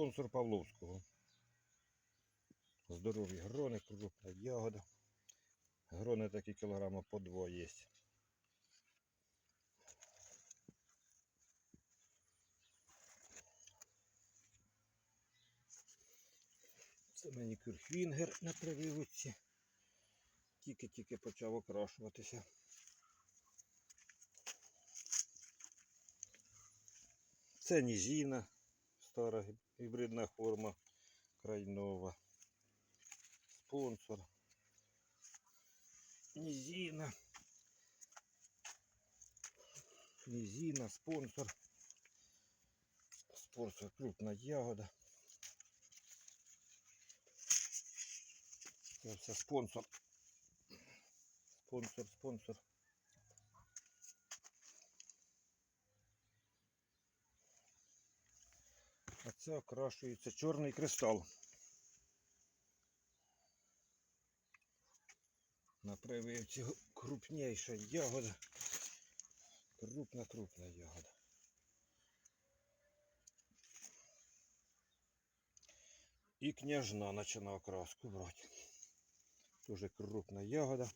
Спонсор Павловського. Здорові грони, крупна ягода. Грони такі кілограма по два є. Це мені кюрхвінгер на прививці. Тільки-тільки почав окрашуватися. Це ніжіна, стара гіб- гібридна форма, крайнова. Спонсор. Нізіна. Нізіна, спонсор. Спонсор крупна ягода. Це все спонсор. Спонсор, спонсор. Це окрашується чорний кристал. На прививці крупніша ягода. Крупна, крупна ягода. І княжна почала окраску брати. Дуже крупна ягода.